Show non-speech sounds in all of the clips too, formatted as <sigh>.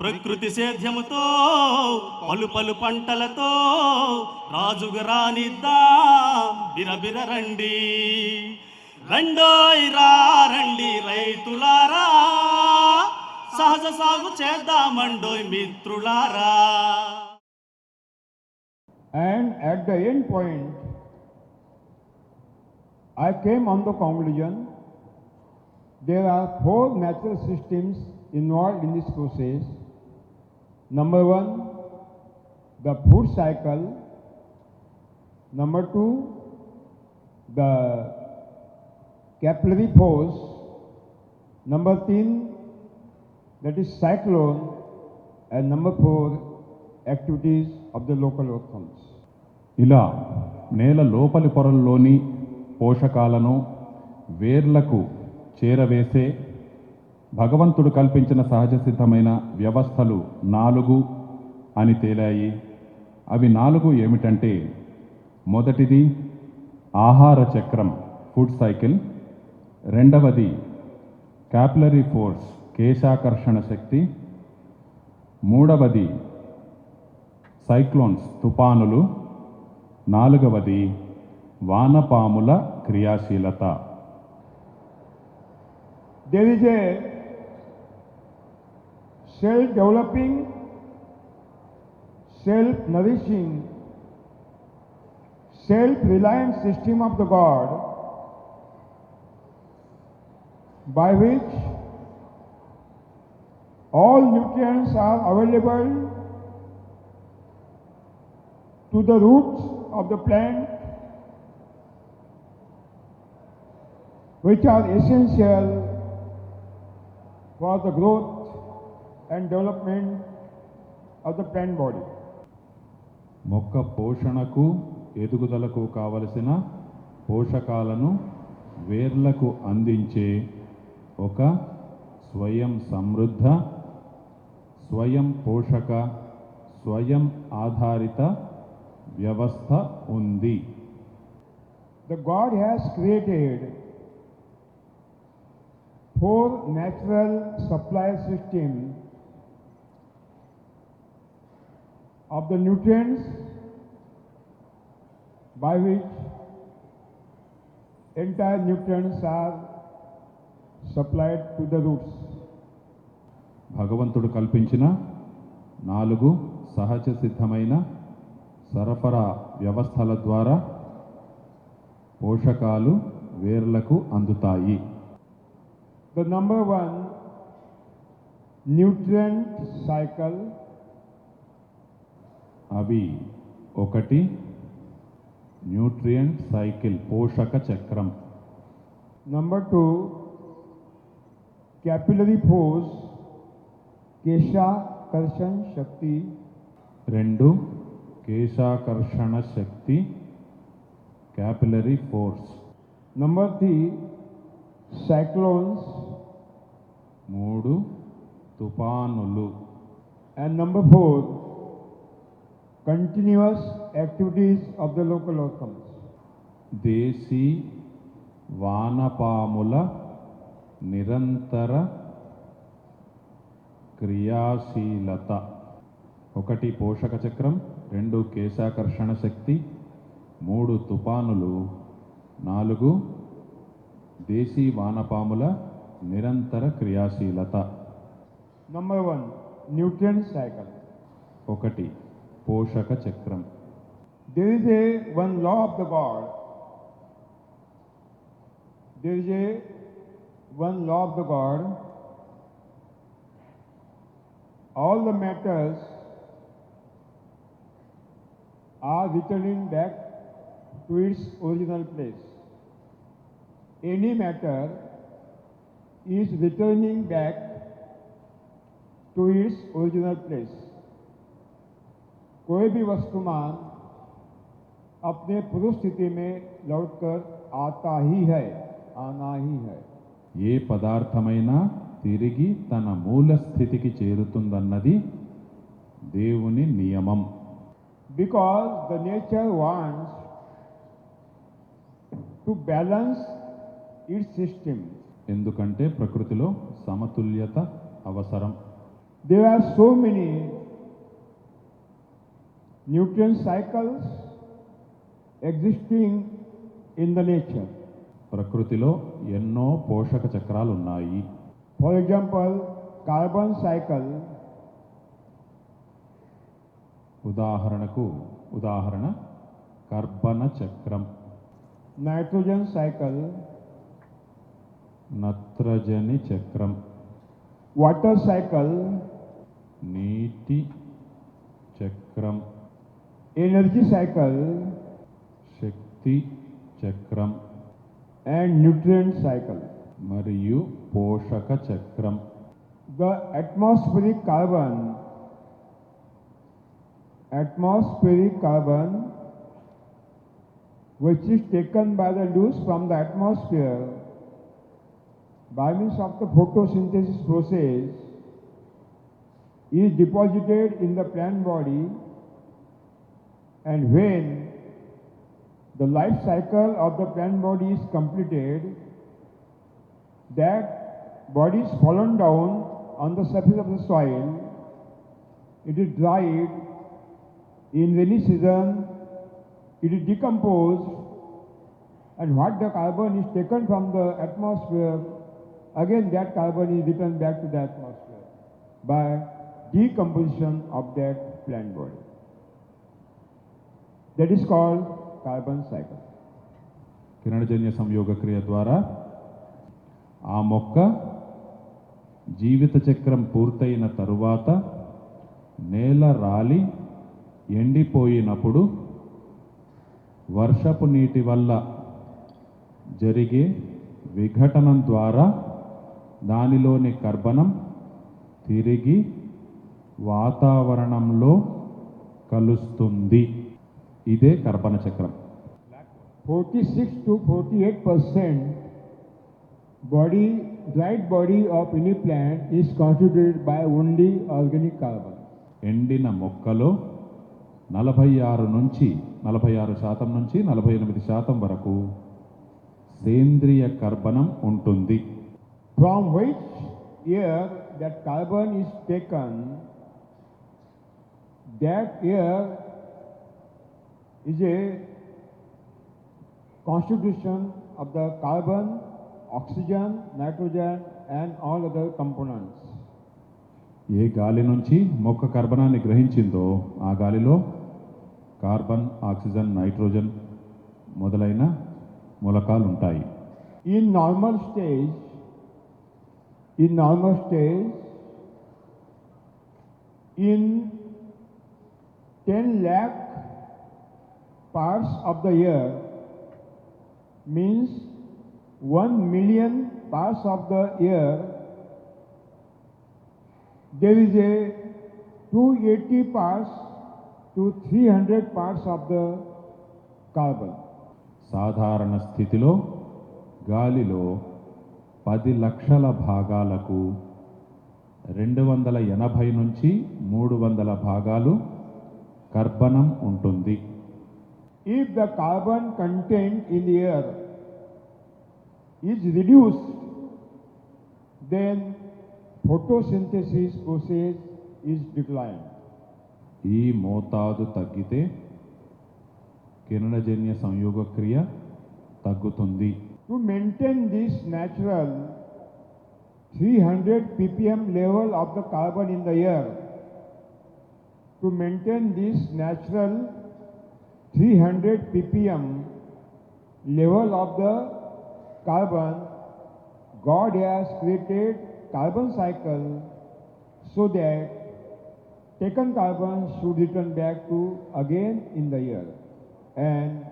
ప్రకృతి సేధ్యముతో పలు పలు పంటలతో రాజుగ రానిద్దా? బిరబిర రండి. రండోయ్ రండి రైతులారా. సహజ సాగు చేద్దామండోయ్ మిత్రులారా. And at the end point I came on the conclusion there are four natural systems involved in this process Number one, the food cycle. Number two, the capillary force. Number three, that is cyclone. And number four, activities of the local earthworms. ఇలా నేల లోపలి పొరల్లోని పోషకాలను వేర్లకు చేరవేసే భగవంతుడు కల్పించిన సహజ సిద్ధమైన వ్యవస్థలు నాలుగు అని తేలాయి. అవి నాలుగు ఏమిటంటే మొదటిది ఆహార చక్రం ఫుడ్ సైకిల్. రెండవది క్యాపిలరీ ఫోర్స్ కేశాకర్షణ శక్తి. మూడవది సైక్లోన్స్ తుపానులు. నాలుగవది వానపాముల క్రియాశీలత. There is a self-developing, self-nourishing, self-reliant system of the God by which all nutrients are available to the roots of the plant which are essential for the growth and development of the plant body మొక్క పోషణకు ఎదుగుదలకు కావలసిన పోషకాలను వేర్లకు అందించే ఒక స్వయం సమృద్ధ స్వయం పోషక స్వయం ఆధారిత వ్యవస్థ ఉంది. The God has created four natural supply systems of the nutrients by which entire nutrients are supplied to the roots. భగవంతుడు కల్పించిన నాలుగు సహజ సిద్ధమైన సరఫరా వ్యవస్థల ద్వారా పోషకాలు వేర్లకు అందుతాయి The number one nutrient cycle అవి ఒకటి న్యూట్రియంట్ సైకిల్ పోషక చక్రం. నంబర్ టూ క్యాపిలరీ ఫోర్స్ కేశాకర్షణ శక్తి. రెండు కేశాకర్షణ శక్తి capillary force number three cyclones మూడు తుపానులు. And number four continuous activities of the local outcomes. దేశీ వానపాముల నిరంతర క్రియాశీలత ఒకటి పోషక చక్రం రెండు కేశాకర్షణ శక్తి మూడు తుపానులు నాలుగు దేశీ వానపాముల నిరంతర క్రియాశీలత Number one, nutrient cycle. ఒకటి पोषक चक्रम there is a one law of the God there is a one law of the God all the matters are returning back to its original place any matter is returning back to its original place कोई भी वस्तुमान अपने पूर्व स्थिति में लौटकर आता ही है आना ही है ఏ పదార్థమైనా తిరిగి తన మూల స్థితికి చేరుతుందన్నది దేవుని నియమం because the nature wants to balance its system. ఎందుకంటే ప్రకృతిలో సమతుల్యత అవసరం There are so many nutrient cycles existing in the nature ప్రకృతిలో ఎన్నో పోషక చక్రాలు ఉన్నాయి ఫర్ ఎగ్జాంపుల్ కార్బన్ సైకిల్ ఉదాహరణకు ఉదాహరణ కర్బన చక్రం. నైట్రోజన్ సైకిల్ నత్రజని చక్రం. వాటర్ సైకిల్ నీటి చక్రం. energy cycle, శక్తి చక్రం and nutrient cycle. మరియు పోషక చక్రం The atmospheric carbon, atmospheric carbon, which is taken by the loose from the atmosphere by means of the photosynthesis process, is deposited in the plant body, and when the life cycle of the plant body is completed, that body is fallen down on the surface of the soil, it is dried, in rainy season, it is decomposed, and what the carbon is taken from the atmosphere, again that carbon is returned back to the atmosphere by decomposition of that plant body. That is called carbon cycle కిరణజన్య సంయోగ క్రియ ద్వారా ఆ మొక్క జీవిత చక్రం పూర్తయిన తరువాత నేల రాలి ఎండిపోయినప్పుడు వర్షపు నీటి వల్ల జరిగే విఘటనం ద్వారా దానిలోని కర్బనం తిరిగి వాతావరణంలో కలుస్తుంది. ఇదే కర్పణ చక్రం. Forty six to forty eight percent body dried body of any plant is constituted by only organic carbon ఎండిన మొక్కలో నలభై ఆరు నుంచి నలభై ఆరు శాతం నుంచి నలభై ఎనిమిది శాతం వరకు సేంద్రియ కర్బనం ఉంటుంది. From white air that carbon is taken that air is a constitution of the carbon, oxygen, nitrogen and all other components. ఏ గాలి నుంచి మొక్క కర్బనాన్ని గ్రహించిందో ఆ గాలిలో కార్బన్ ఆక్సిజన్ నైట్రోజన్ మొదలైన మూలకాలు ఉంటాయి In normal stage, in normal stage, in 10 lakh parts of the year means 1 million parts of the year, there is a 280 parts to 300 parts of the carbon. సాధారణ స్థితిలో గాలిలో పది లక్షల భాగాలకు రెండు వందల ఎనభై నుంచి మూడు వందల భాగాలు కర్బనం ఉంటుంది If the carbon content in the air is reduced, then photosynthesis process is declined. ఈ మోతాదు తగ్గితే కిరణజన్య సంయోగ క్రియ తగ్గుతుంది To maintain this natural 300 ppm level of the carbon in the air, to maintain this natural 300 ppm level of the carbon, God has created carbon cycle so that taken carbon should return back to again in the air and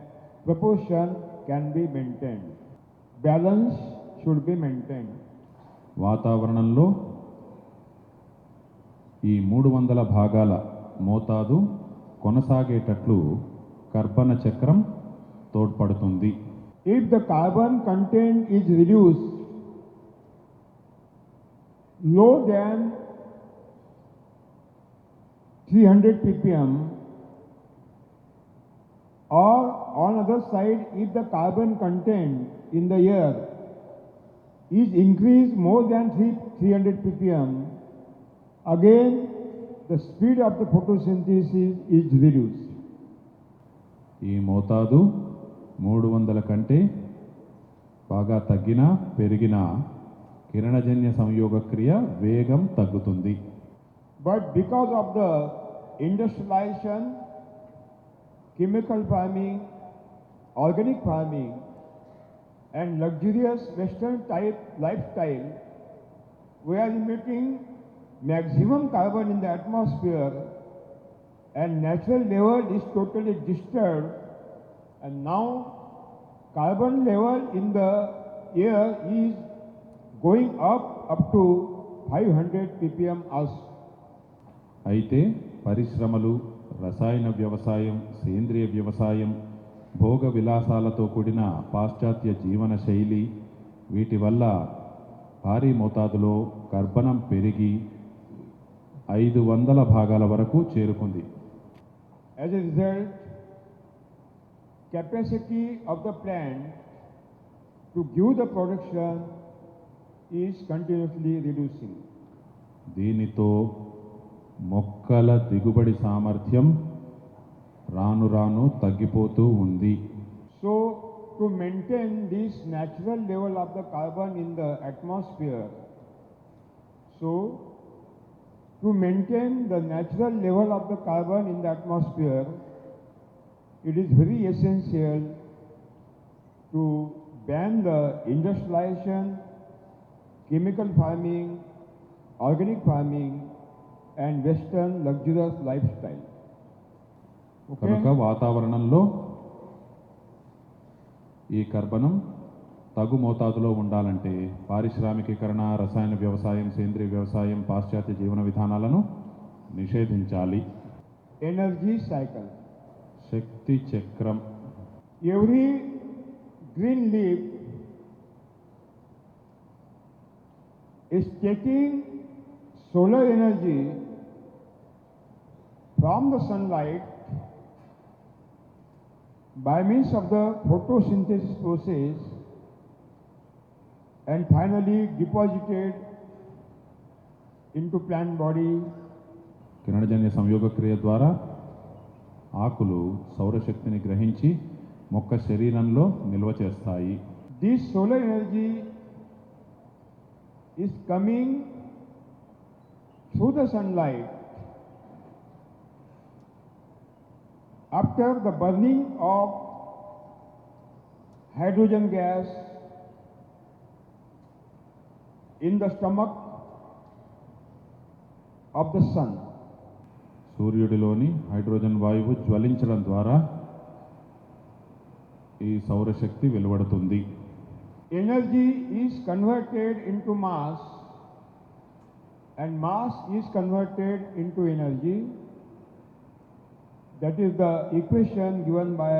proportion can be maintained. Balance should be maintained. వాతావరణంలో ఈ మూడు వందల భాగాల మోతాదు కొనసాగేటట్లు కర్బన చక్రం తోడ్పడుతుంది If the carbon content is reduced low than 300 ppm or on other side if the carbon content in the air is increased more than 3 300 ppm again the speed of the photosynthesis is reduced ఈ మోతాదు మూడు వందల కంటే బాగా తగ్గిన పెరిగిన కిరణజన్య సంయోగక్రియ వేగం తగ్గుతుంది. But because of the industrialization chemical farming organic farming and luxurious western type life style we're meeting maximum carbon in the atmosphere and natural level is totally disturbed. And now carbon level in the air is going up up to 500 ppm as అయితే పరిశ్రమలు రసాయన వ్యవసాయం సేంద్రియ వ్యవసాయం భోగ విలాసాలతో కూడిన పాశ్చాత్య జీవన శైలి వీటి వల్ల భారీ మోతాదులో కర్బనం పెరిగి ఐదు వందల భాగాల వరకు చేరుకుంది. As a result, capacity of the plant to give the production is continuously reducing. దీనితో మొక్కల దిగుబడి సామర్థ్యం రాను రాను తగ్గిపోతూ ఉంది So, to maintain this natural level of the carbon in the atmosphere, so to maintain the natural level of the carbon in the atmosphere, it is very essential to ban the industrialization, chemical farming, organic farming, and Western luxurious lifestyle. కనుక వాతావరణంలో ఈ కర్బనం తగు మోతాదులో ఉండాలంటే పారిశ్రామికీకరణ రసాయన వ్యవసాయం సేంద్రియ వ్యవసాయం పాశ్చాత్య జీవన విధానాలను నిషేధించాలి. ఎనర్జీ సైకిల్ శక్తి చక్రం. Every green leaf is taking solar energy from the sunlight by means of the photosynthesis process and finally deposited into plant body కిరణజన్య సంయోగ క్రియ ద్వారా ఆకులు సౌరశక్తిని గ్రహించి మొక్క శరీరంలో నిల్వ చేస్తాయి This solar energy is coming through the sunlight after the burning of hydrogen gas in the stomach of the sun సూర్యుడిలోని హైడ్రోజన్ వాయువు జ్వలించడం ద్వారా ఈ సౌరశక్తి వెలువడుతుంది. Energy is converted into mass and mass is converted into energy that is the equation given by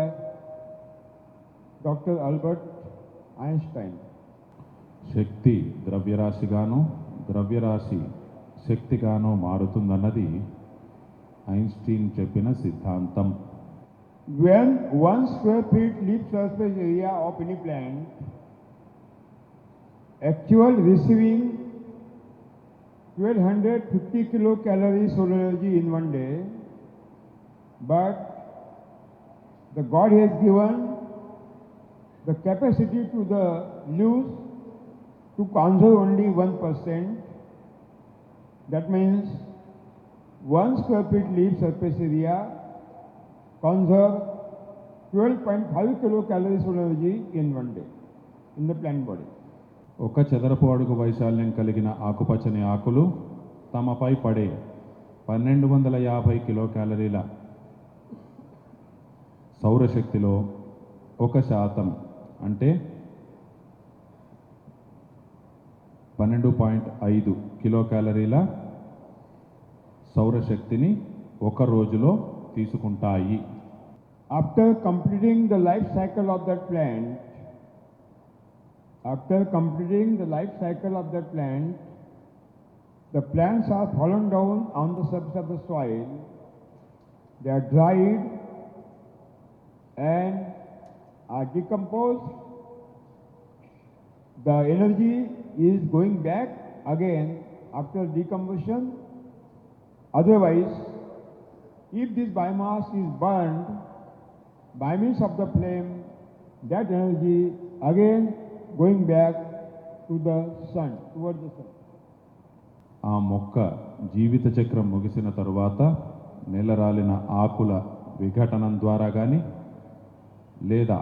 doctor Albert Einstein శక్తి ద్రవ్యరాశిగాను ద్రవ్యరాశి శక్తిగాను మారుతుందన్నది ఐన్స్టీన్ చెప్పిన సిద్ధాంతం When one square feet leaf surface area of any plant, actual receiving 1250 kilocalories solar energy in one day, but the God has given the capacity to the leaves to conserve only 1%. That means 1 square feet leaf surface area conserve 12.5 kilocalories of energy in one day in the plant body. ఒక చదరపు అడుగు వైశాల్యం కలిగిన ఆకుపచ్చని ఆకులు తమపై పడే పన్నెండు వందల యాభై కిలో క్యాలరీల సౌరశక్తిలో ఒక శాతం అంటే పన్నెండు పాయింట్ ఐదు కిలో క్యాలరీల సౌరశక్తిని ఒక రోజులో తీసుకుంటాయి. After completing the life cycle of that plant after completing the life cycle of that plant the plants are fallen down on the surface of the soil they are dried and are decomposed The energy is going back again after decomposition. Otherwise, if this biomass is burned by means of the flame, that energy again going back to the sun, towards the sun. ఆ మొక్క జీవిత చక్రం ముగిసిన తరువాత నెలరాలిన ఆకుల విఘటనం ద్వారా కానీ లేదా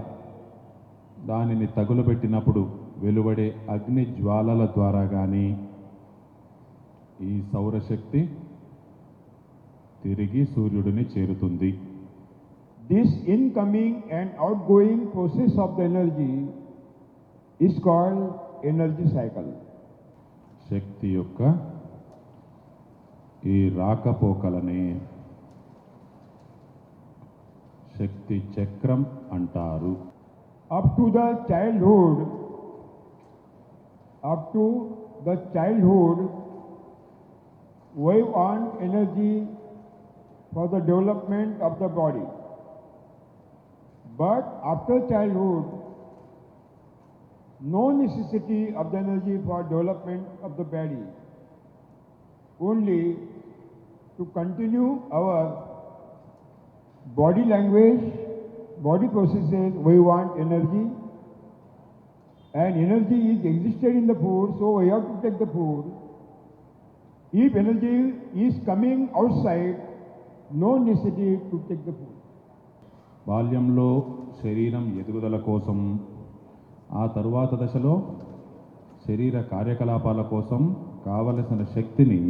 దానిని తగులబెట్టినప్పుడు వెలువడే అగ్ని జ్వాలల ద్వారా కానీ ఈ సౌరశక్తి తిరిగి సూర్యుడిని చేరుతుంది. This incoming and out going process of the energy is called energy cycle శక్తి యొక్క ఈ రాకపోకలని శక్తి చక్రం అంటారు. Up to the childhood up to the childhood, we want energy for the development of the body. But after childhood, no necessity of the energy for development of the body. Only to continue our body language, body processes, we want energy. And energy is existed in the food, so we have to take the food. If energy is coming outside, no necessity to take the food. బాల్యంలో శరీరం ఎదుగుదల కోసం ఆ తరువాత దశలో శరీర కార్యకలాపాల కోసం కావలసిన శక్తిని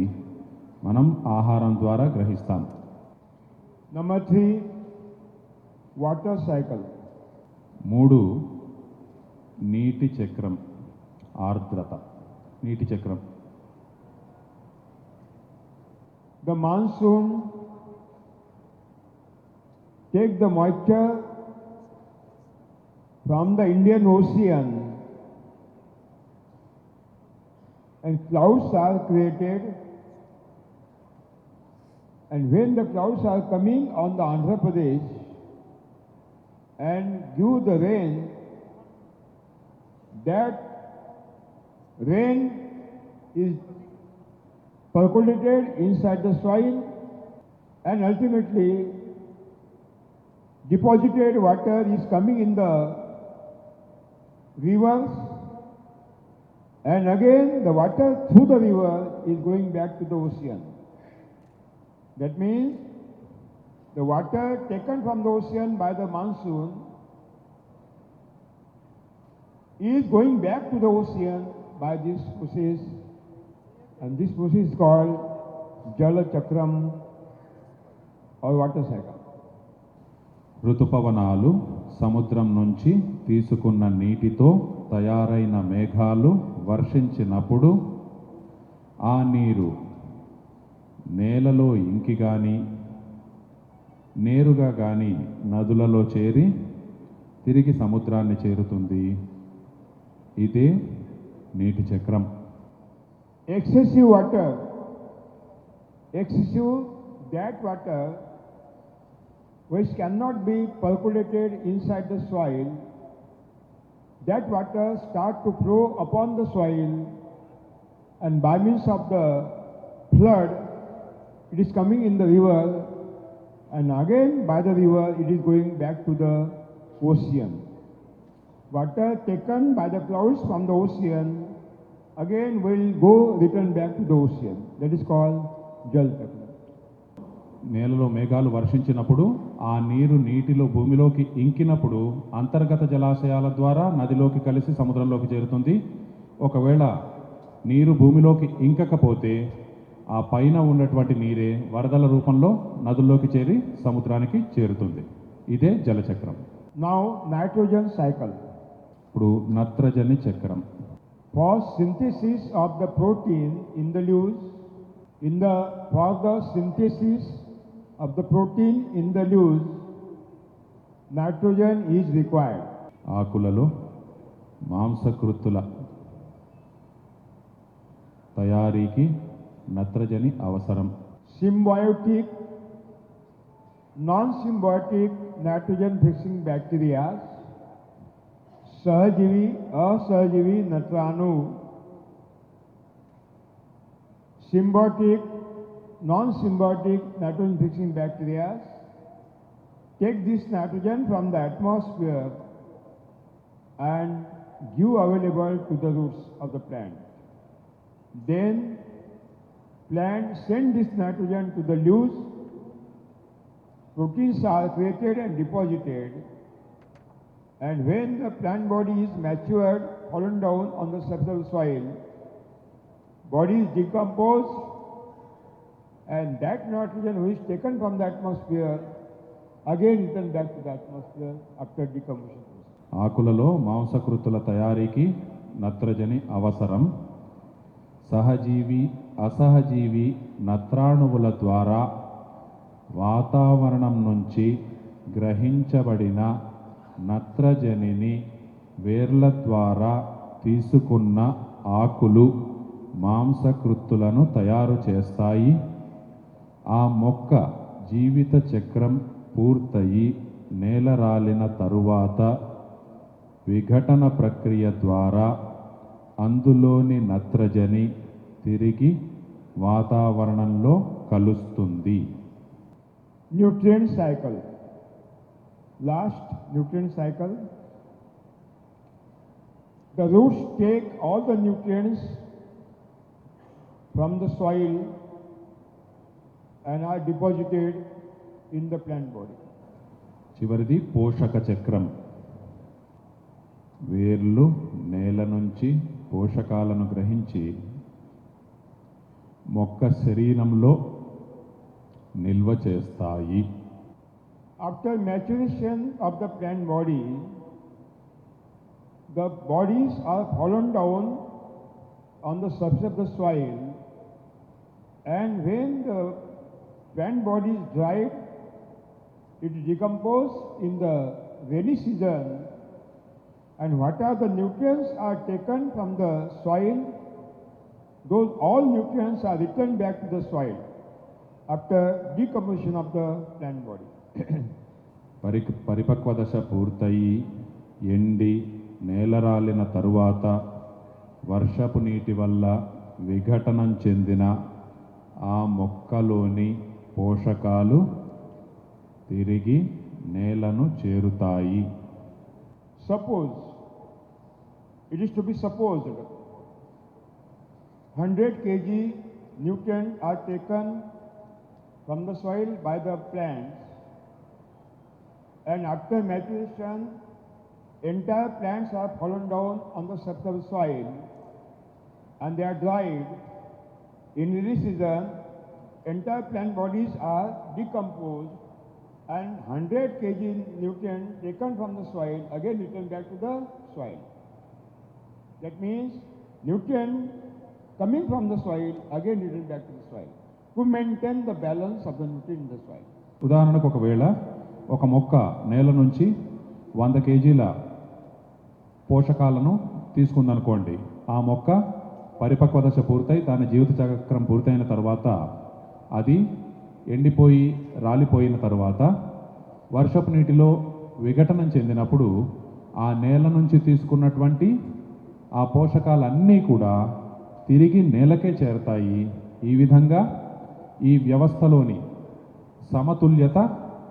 మనం ఆహారం ద్వారా గ్రహిస్తాం Number three, water cycle. మూడు నీటి చక్రం ఆర్ద్రత నీటి చక్రం The monsoon take the moisture from the Indian Ocean and clouds are created and when the clouds are coming on the Andhra Pradesh and give the rain, that rain is percolated inside the soil and ultimately deposited water is coming in the rivers and again the water through the river is going back to the ocean. That means the water taken from the ocean by the monsoon is going back to the ocean by this process and this process is called Jala Chakram or water cycle. ఋతుపవనాలు సముద్రం నుంచి తీసుకున్న నీటితో తయారైన మేఘాలు వర్షించినప్పుడు ఆ నీరు నేలలో ఇంకి కానీ నేరుగా కానీ నదులలో చేరి తిరిగి సముద్రాన్ని చేరుతుంది ఇదే నీటి చక్రం Excessive water, excessive that water which cannot be percolated inside the soil, that water start to flow upon the soil and by means of the flood it is coming in the river and again by the river it is going back to the ocean. Water taken by the clouds from the ocean again will go return back to the ocean. That is called Jal Chakra. నేలలో మేఘాలు వర్షించినప్పుడు ఆ నీరు నీటిలో భూమిలోకి ఇంకినప్పుడు అంతర్గత జలాశయాల ద్వారా నదిలోకి కలిసి సముద్రంలోకి చేరుతుంది ఒకవేళ నీరు భూమిలోకి ఇంకకపోతే ఆ పైన ఉన్నటువంటి నీరే వరదల రూపంలో నదుల్లోకి చేరి సముద్రానికి చేరుతుంది ఇదే జలచక్రం Now nitrogen cycle. ఇప్పుడు నత్రజని చక్రం. For synthesis of the protein in the leaves in the for the synthesis of the protein in the leaves nitrogen is required ఆకులలో మాంసకృత్తుల తయారీకి నత్రజని అవసరం. Symbiotic non symbiotic nitrogen fixing bacteria Sahajivi, Asahajivi, Natranu, symbiotic, non-symbiotic nitrogen fixing bacteria take this nitrogen from the atmosphere and give available to the roots of the plant. Then plant send this nitrogen to the leaves, proteins are created and deposited, and when the plant body is matured, fallen down on the subsoil soil, body is decomposed, and that nitrogen which is taken from the atmosphere again returned back to the atmosphere after decomposition. ఆకులలో మాంసకృతుల తయారీకి నత్రజని అవసరం సహజీవి అసహజీవి నత్రాణువుల ద్వారా వాతావరణం నుంచి గ్రహించబడిన నత్రజనిని వేర్ల ద్వారా తీసుకున్న ఆకులు మాంసకృత్తులను తయారు చేస్తాయి. ఆ మొక్క జీవిత చక్రం పూర్తయి నేలరాలిన తరువాత విఘటన ప్రక్రియ ద్వారా అందులోని నత్రజని తిరిగి వాతావరణంలో కలుస్తుంది. Nutrient cycle Last nutrient cycle. The roots take all the nutrients from the soil and are deposited in the plant body. చివరిది పోషక చక్రం వేర్లు నేల నుంచి పోషకాలను గ్రహించి మొక్క శరీరంలో నిల్వ చేస్తాయి After maturation of the plant body, the bodies are fallen down on the surface of the soil, and when the plant body is dried, it decomposes in the rainy season, and what are the nutrients are taken from the soil, those all nutrients are returned back to the soil after decomposition of the plant body. <clears throat> పరి పరిపక్వ దశ పూర్తయి ఎండి నేలరాలిన తరువాత వర్షపు నీటి వల్ల విఘటనం చెందిన ఆ మొక్కలోని పోషకాలు తిరిగి నేలను చేరుతాయి. Suppose it is to be suppose hundred KG nutrient are taken from the soil by the plant and after maturation, entire plants are fallen down on the surface of the soil, and they are dried. In rainy season, entire plant bodies are decomposed, and 100 kg nutrient taken from the soil again returned back to the soil. That means nutrient coming from the soil again returned back to the soil to maintain the balance of the nutrient in the soil. ఉదాహరణకు ఒకవేళ ఒక మొక్క నేల నుంచి వంద కేజీల పోషకాలను తీసుకుందనుకోండి. ఆ మొక్క పరిపక్వ దశ పూర్తయి దాని జీవిత చక్రం పూర్తయిన తర్వాత అది ఎండిపోయి రాలిపోయిన తర్వాత వర్షపు నీటిలో విఘటనం చెందినప్పుడు ఆ నేల నుంచి తీసుకున్నటువంటి ఆ పోషకాలన్నీ కూడా తిరిగి నేలకే చేరతాయి. ఈ విధంగా ఈ వ్యవస్థలోని సమతుల్యత